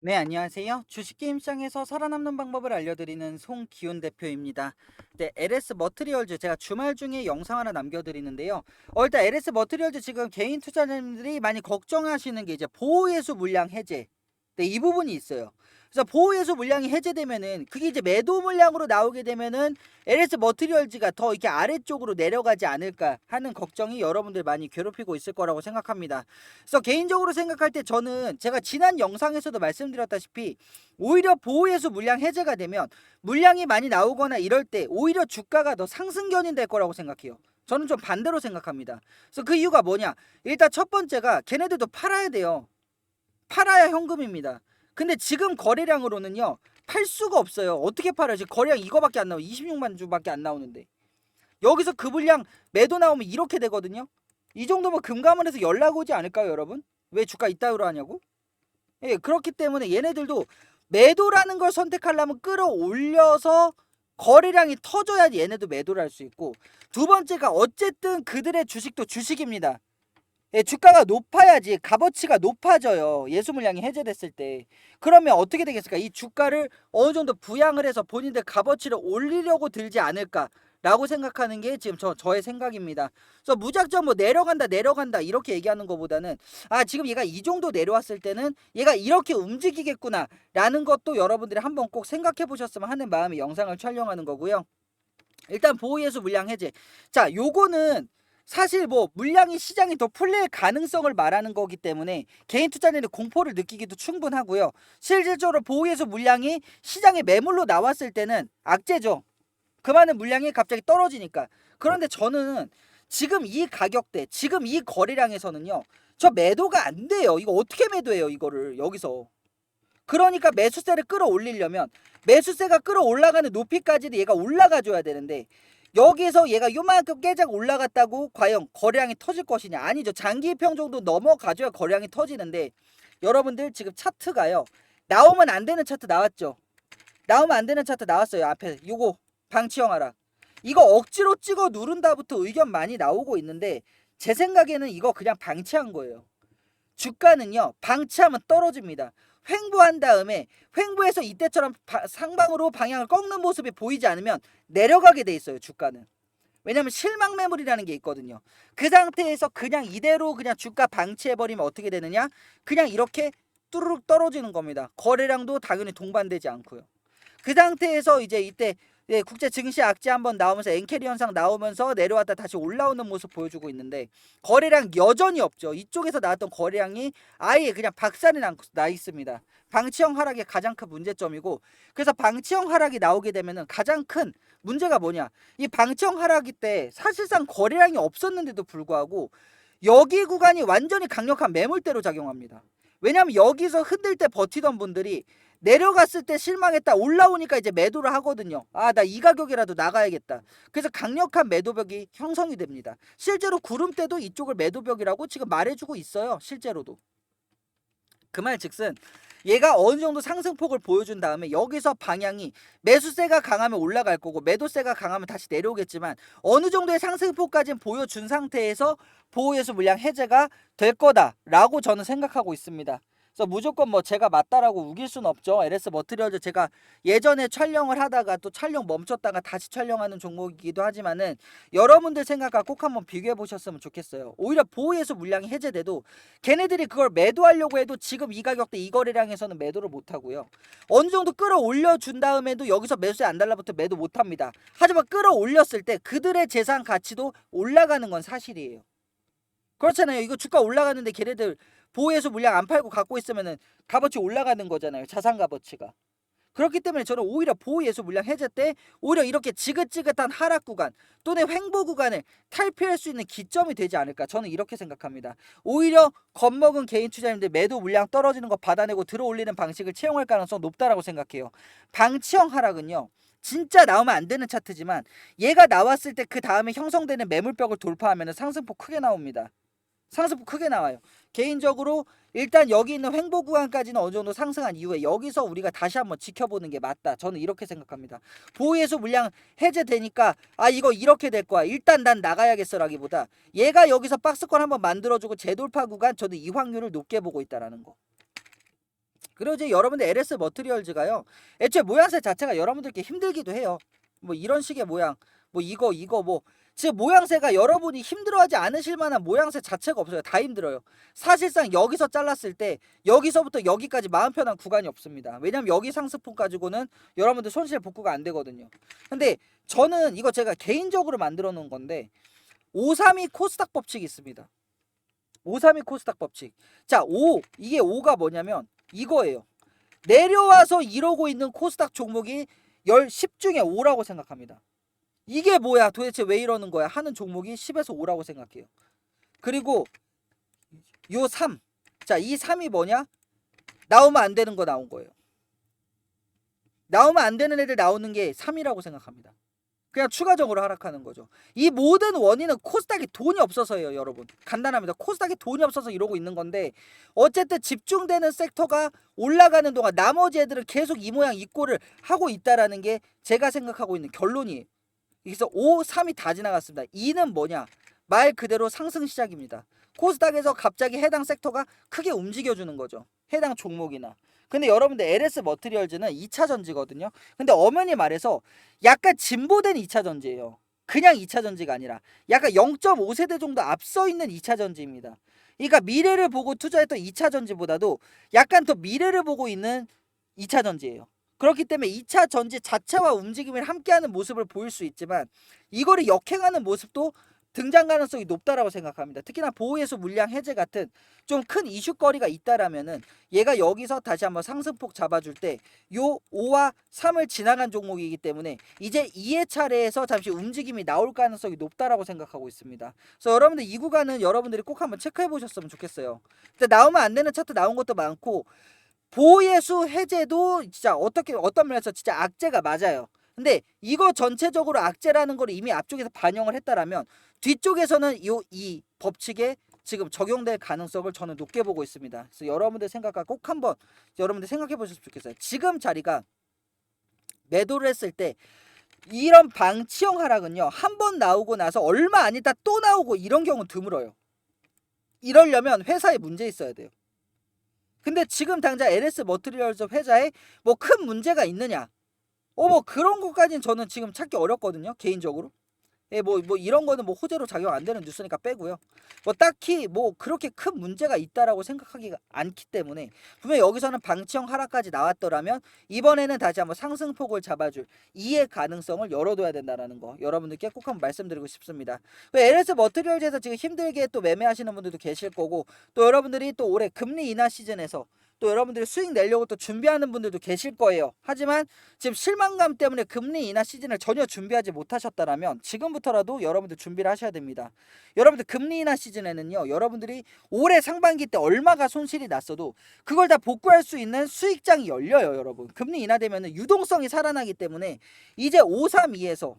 네, 안녕하세요. 주식게임 시장에서 살아남는 방법을 알려드리는 송기훈 대표입니다. 네, LS 머트리얼즈 제가 주말 중에 영상 하나 남겨드리는데요. 어, 일단 LS 머트리얼즈 지금 개인 투자자님들이 많이 걱정하시는 게 이제 보호예수 물량 해제. 네, 이 부분이 있어요. 그래서 보호예수 물량이 해제되면은 그게 이제 매도 물량으로 나오게 되면은 LS 머트리얼즈가 더 이렇게 아래쪽으로 내려가지 않을까 하는 걱정이 여러분들 많이 괴롭히고 있을 거라고 생각합니다. 그래서 개인적으로 생각할 때 저는 제가 지난 영상에서도 말씀드렸다시피 오히려 보호예수 물량 해제가 되면 물량이 많이 나오거나 이럴 때 오히려 주가가 더 상승 견인될 거라고 생각해요. 저는 좀 반대로 생각합니다. 그래서 그 이유가 뭐냐? 일단 첫 번째가 걔네들도 팔아야 돼요. 팔아야 현금입니다. 근데 지금 거래량으로는요. 팔 수가 없어요. 어떻게 팔아요? 지금 거래량 이거밖에 안 나와. 26만 주밖에 안 나오는데. 여기서 그 물량 매도 나오면 이렇게 되거든요. 이 정도면 금감원에서 연락 오지 않을까요, 여러분? 왜 주가 이따위로 하냐고? 예, 그렇기 때문에 얘네들도 매도라는 걸 선택하려면 끌어올려서 거래량이 터져야 얘네도 매도를 할 수 있고 두 번째가 어쨌든 그들의 주식도 주식입니다. 예, 주가가 높아야지 값어치가 높아져요. 예수 물량이 해제됐을 때. 그러면 어떻게 되겠습니까? 이 주가를 어느 정도 부양을 해서 본인들 값어치를 올리려고 들지 않을까? 라고 생각하는 게 지금 저, 저의 생각입니다. 그래서 무작정 뭐 내려간다, 내려간다, 이렇게 얘기하는 것보다는 아, 지금 얘가 이 정도 내려왔을 때는 얘가 이렇게 움직이겠구나, 라는 것도 여러분들이 한번 꼭 생각해 보셨으면 하는 마음에 영상을 촬영하는 거고요. 일단 보호예수 물량 해제. 자, 요거는 사실 뭐 물량이 시장이 더 풀릴 가능성을 말하는 거기 때문에 개인 투자자들이 공포를 느끼기도 충분하고요. 실질적으로 보호예수 물량이 시장에 매물로 나왔을 때는 악재죠. 그 많은 물량이 갑자기 떨어지니까. 그런데 저는 지금 이 가격대, 지금 이 거래량에서는요. 저 매도가 안 돼요. 이거 어떻게 매도해요, 이거를 여기서. 그러니까 매수세를 끌어올리려면 매수세가 끌어올라가는 높이까지도 얘가 올라가 줘야 되는데 여기서 얘가 요만큼 깨작 올라갔다고 과연 거래량이 터질 것이냐. 아니죠. 장기 평 정도 넘어가줘야 거래량이 터지는데 여러분들 지금 차트가요. 나오면 안 되는 차트 나왔죠. 나오면 안 되는 차트 나왔어요 앞에. 요거 방치형 하락 이거 억지로 찍어 누른다부터 의견 많이 나오고 있는데 제 생각에는 이거 그냥 방치한 거예요. 주가는요 방치하면 떨어집니다 횡보한 다음에 횡보해서 이때처럼 바, 상방으로 방향을 꺾는 모습이 보이지 않으면 내려가게 돼 있어요 주가는. 왜냐면 실망 매물이라는 게 있거든요. 그 상태에서 그냥 이대로 그냥 주가 방치해버리면 어떻게 되느냐? 그냥 이렇게 뚜루룩 떨어지는 겁니다. 거래량도 당연히 동반되지 않고요. 그 상태에서 이제 이때 예, 국제 증시 악재 한번 나오면서 엔캐리 현상 나오면서 내려왔다 다시 올라오는 모습 보여주고 있는데 거래량 여전히 없죠. 이쪽에서 나왔던 거래량이 아예 그냥 박살이 나, 나 있습니다. 방치형 하락의 가장 큰 문제점이고 그래서 방치형 하락이 나오게 되면은 가장 큰 문제가 뭐냐? 이 방치형 하락이 때 사실상 거래량이 없었는데도 불구하고 여기 구간이 완전히 강력한 매물대로 작용합니다. 왜냐하면 여기서 흔들 때 버티던 분들이 내려갔을 때 실망했다 올라오니까 이제 매도를 하거든요. 아 나 이 가격이라도 나가야겠다. 그래서 강력한 매도벽이 형성이 됩니다. 실제로 구름 때도 이쪽을 매도벽이라고 지금 말해주고 있어요 실제로도. 그 말 즉슨 얘가 어느 정도 상승폭을 보여준 다음에 여기서 방향이 매수세가 강하면 올라갈 거고 매도세가 강하면 다시 내려오겠지만 어느 정도의 상승폭까지는 보여준 상태에서 보호예수 물량 해제가 될 거다라고 저는 생각하고 있습니다. 그래서 무조건 뭐 제가 맞다라고 우길 수는 없죠. LS 머트리얼즈 제가 예전에 촬영을 하다가 또 촬영 멈췄다가 다시 촬영하는 종목이기도 하지만은 여러분들 생각과 꼭 한번 비교해 보셨으면 좋겠어요. 오히려 보호에서 물량이 해제돼도 걔네들이 그걸 매도하려고 해도 지금 이 가격대 이 거래량에서는 매도를 못 하고요. 어느 정도 끌어올려 준 다음에도 여기서 매수에 안 달라붙어 매도 못 합니다. 하지만 끌어올렸을 때 그들의 재산 가치도 올라가는 건 사실이에요. 그렇잖아요. 이거 주가 올라가는데 걔네들 보호해서 물량 안 팔고 갖고 있으면은 값어치 올라가는 거잖아요. 자산 값어치가. 그렇기 때문에 저는 오히려 보호예수 물량 해제 때 오히려 이렇게 지긋지긋한 하락 구간 또는 횡보 구간을 탈피할 수 있는 기점이 되지 않을까 저는 이렇게 생각합니다. 오히려 겁먹은 개인 투자님들 매도 물량 떨어지는 거 받아내고 들어올리는 방식을 채용할 가능성 높다라고 생각해요. 방치형 하락은요. 진짜 나오면 안 되는 차트지만 얘가 나왔을 때 그 다음에 형성되는 매물벽을 돌파하면 상승폭 크게 나옵니다. 상승폭 크게 나와요. 개인적으로 일단 여기 있는 횡보 구간까지는 어느 정도 상승한 이후에 여기서 우리가 다시 한번 지켜보는 게 맞다. 저는 이렇게 생각합니다. 보호예수 물량 해제되니까 아 이거 이렇게 될 거야. 일단 난 나가야겠어라기보다 얘가 여기서 박스권 한번 만들어주고 재돌파 구간 저는 이 확률을 높게 보고 있다라는 거. 그리고 이제 여러분들 LS 머트리얼즈가요. 애초에 모양새 자체가 여러분들께 힘들기도 해요. 뭐 이런 식의 모양, 뭐 이거 이거 뭐 지금 모양새가 여러분이 힘들어하지 않으실 만한 모양새 자체가 없어요. 다 힘들어요. 사실상 여기서 잘랐을 때 여기서부터 여기까지 마음 편한 구간이 없습니다. 왜냐면 여기 상스폰 가지고는 여러분들 손실 복구가 안 되거든요. 근데 저는 이거 제가 개인적으로 만들어 놓은 건데 532 코스닥 법칙이 있습니다. 532 코스닥 법칙. 자, 5 이게 5가 뭐냐면 이거예요. 내려와서 이러고 있는 코스닥 종목이 10, 10 중에 5라고 생각합니다. 이게 뭐야? 도대체 왜 이러는 거야? 하는 종목이 10에서 5라고 생각해요. 그리고 요 3. 자, 이 3이 뭐냐? 나오면 안 되는 거 나온 거예요. 나오면 안 되는 애들 나오는 게 3이라고 생각합니다. 그냥 추가적으로 하락하는 거죠. 이 모든 원인은 코스닥이 돈이 없어서예요, 여러분. 간단합니다. 코스닥이 돈이 없어서 이러고 있는 건데 어쨌든 집중되는 섹터가 올라가는 동안 나머지 애들은 계속 이 모양 이 꼴을 하고 있다라는 게 제가 생각하고 있는 결론이에요. 그래서 5, 3이 다 지나갔습니다. 2는 뭐냐? 말 그대로 상승 시작입니다. 코스닥에서 갑자기 해당 섹터가 크게 움직여주는 거죠. 해당 종목이나. 근데 여러분들 LS 머트리얼즈는 2차 전지거든요. 근데 엄연히 말해서 약간 진보된 2차 전지예요. 그냥 2차 전지가 아니라 약간 0.5세대 정도 앞서 있는 2차 전지입니다. 그러니까 미래를 보고 투자했던 2차 전지보다도 약간 더 미래를 보고 있는 2차 전지예요. 그렇기 때문에 2차 전지 자체와 움직임을 함께하는 모습을 보일 수 있지만 이거를 역행하는 모습도 등장 가능성이 높다라고 생각합니다. 특히나 보호예수 물량 해제 같은 좀 큰 이슈거리가 있다라면은 얘가 여기서 다시 한번 상승폭 잡아줄 때 요 5와 3을 지나간 종목이기 때문에 이제 2회 차례에서 잠시 움직임이 나올 가능성이 높다라고 생각하고 있습니다. 그래서 여러분들 이 구간은 여러분들이 꼭 한번 체크해 보셨으면 좋겠어요. 근데 나오면 안 되는 차트 나온 것도 많고 보호예수 해제도 진짜 어떻게 어떤 면에서 진짜 악재가 맞아요. 근데 이거 전체적으로 악재라는 걸 이미 앞쪽에서 반영을 했다라면 뒤쪽에서는 요 이 법칙에 지금 적용될 가능성을 저는 높게 보고 있습니다. 그래서 여러분들 생각과 꼭 한번 여러분들 생각해 보셨으면 좋겠어요. 지금 자리가 매도를 했을 때 이런 방치형 하락은요 한 번 나오고 나서 얼마 안 있다 또 나오고 이런 경우 는 드물어요. 이러려면 회사에 문제 있어야 돼요. 근데 지금 당장 LS 머트리얼즈 회사에 뭐 큰 문제가 있느냐? 어 뭐 그런 것까지는 저는 지금 찾기 어렵거든요 개인적으로. 예, 뭐, 뭐 이런 거는 뭐 호재로 작용 안 되는 뉴스니까 빼고요. 뭐 딱히 뭐 그렇게 큰 문제가 있다라고 생각하기가 않기 때문에 분명 여기서는 방치형 하락까지 나왔더라면 이번에는 다시 한번 상승폭을 잡아줄 이해 가능성을 열어둬야 된다라는 거 여러분들께 꼭 한번 말씀드리고 싶습니다. 그 LS 머트리얼즈에서 지금 힘들게 또 매매하시는 분들도 계실 거고 또 여러분들이 또 올해 금리 인하 시즌에서 또 여러분들이 수익 내려고 또 준비하는 분들도 계실 거예요. 하지만 지금 실망감 때문에 금리 인하 시즌을 전혀 준비하지 못하셨다라면 지금부터라도 여러분들 준비를 하셔야 됩니다. 여러분들 금리 인하 시즌에는요. 여러분들이 올해 상반기 때 얼마가 손실이 났어도 그걸 다 복구할 수 있는 수익장이 열려요, 여러분. 금리 인하되면 유동성이 살아나기 때문에 이제 532에서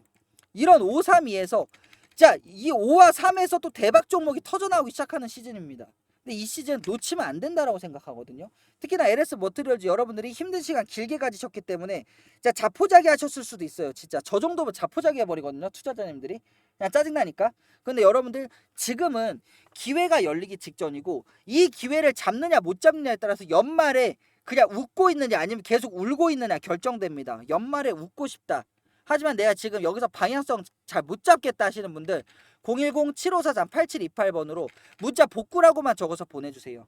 이런 532에서 자, 이 5와 3에서 또 대박 종목이 터져 나오기 시작하는 시즌입니다. 근데 이 시즌 놓치면 안 된다라고 생각하거든요. 특히나 LS 머트리얼즈 여러분들이 힘든 시간 길게 가지셨기 때문에 자 자포자기 하셨을 수도 있어요. 진짜 저 정도면 자포자기 해버리거든요. 투자자님들이 그냥 짜증나니까. 근데 여러분들 지금은 기회가 열리기 직전이고 이 기회를 잡느냐 못 잡느냐에 따라서 연말에 그냥 웃고 있느냐 아니면 계속 울고 있느냐 결정됩니다. 연말에 웃고 싶다. 하지만 내가 지금 여기서 방향성 잘 못 잡겠다 하시는 분들 010-7543-8728번으로 문자 복구라고만 적어서 보내주세요.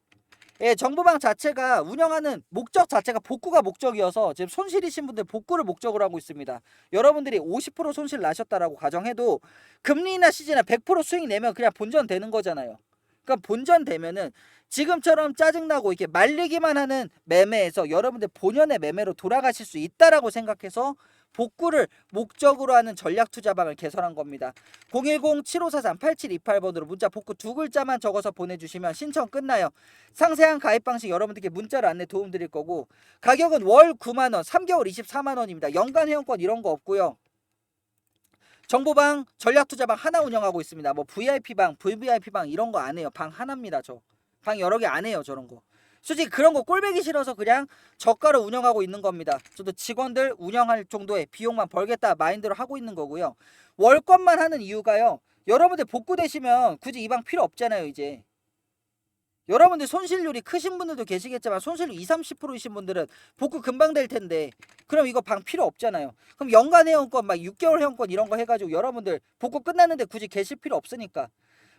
예, 정보방 자체가 운영하는 목적 자체가 복구가 목적이어서 지금 손실이신 분들 복구를 목적으로 하고 있습니다. 여러분들이 50% 손실 나셨다라고 가정해도 금리 인하 시즌에 100% 수익 내면 그냥 본전 되는 거잖아요. 그러니까 본전 되면은 지금처럼 짜증나고 이렇게 말리기만 하는 매매에서 여러분들 본연의 매매로 돌아가실 수 있다라고 생각해서 복구를 목적으로 하는 전략 투자방을 개설한 겁니다. 010-7543-8728번으로 문자 복구 두 글자만 적어서 보내주시면 신청 끝나요. 상세한 가입 방식 여러분들께 문자로 안내 도움드릴 거고 가격은 월 9만원, 3개월 24만원입니다. 연간 회원권 이런 거 없고요. 정보방 전략 투자방 하나 운영하고 있습니다. 뭐 VIP방, VVIP방 이런 거 안 해요. 방 하나입니다. 저. 방 여러 개 안 해요. 저런 거. 솔직히 그런 거 꼴배기 싫어서 그냥 저가로 운영하고 있는 겁니다. 저도 직원들 운영할 정도의 비용만 벌겠다 마인드로 하고 있는 거고요. 월권만 하는 이유가요. 여러분들 복구되시면 굳이 이 방 필요 없잖아요, 이제. 여러분들 손실률이 크신 분들도 계시겠지만 손실률 2, 30%이신 분들은 복구 금방 될 텐데 그럼 이거 방 필요 없잖아요. 그럼 연간 회원권 막 6개월 회원권 이런 거 해가지고 여러분들 복구 끝났는데 굳이 계실 필요 없으니까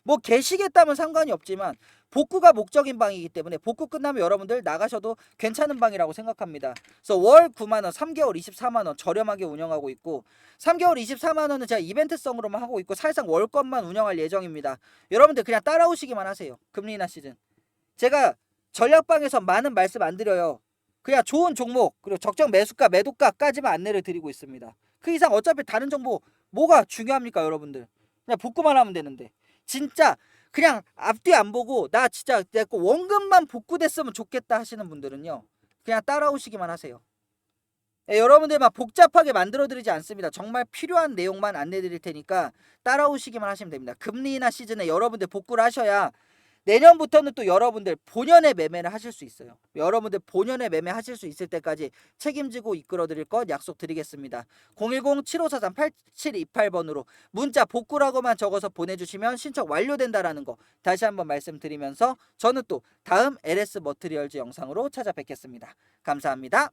뭐 계시겠다면 상관이 없지만 복구가 목적인 방이기 때문에 복구 끝나면 여러분들 나가셔도 괜찮은 방이라고 생각합니다. 그래서 월 9만 원, 3개월 24만 원 저렴하게 운영하고 있고 3개월 24만 원은 제가 이벤트성으로만 하고 있고 사실상 월권만 운영할 예정입니다. 여러분들 그냥 따라오시기만 하세요. 금리 인하 시즌. 제가 전략방에서 많은 말씀 안 드려요. 그냥 좋은 종목 그리고 적정 매수가 매도가까지만 안내를 드리고 있습니다. 그 이상 어차피 다른 정보 뭐가 중요합니까 여러분들? 그냥 복구만 하면 되는데 진짜 그냥 앞뒤 안 보고 나 진짜 내가 원금만 복구됐으면 좋겠다 하시는 분들은요 그냥 따라오시기만 하세요. 예, 여러분들 막 복잡하게 만들어 드리지 않습니다. 정말 필요한 내용만 안내 드릴 테니까 따라오시기만 하시면 됩니다. 금리 인하 시즌에 여러분들 복구를 하셔야 내년부터는 또 여러분들 본연의 매매를 하실 수 있어요. 여러분들 본연의 매매 하실 수 있을 때까지 책임지고 이끌어 드릴 것 약속드리겠습니다. 010-7543-8728번으로 문자 복구라고만 적어서 보내주시면 신청 완료된다라는 거 다시 한번 말씀드리면서 저는 또 다음 LS 머트리얼즈 영상으로 찾아뵙겠습니다. 감사합니다.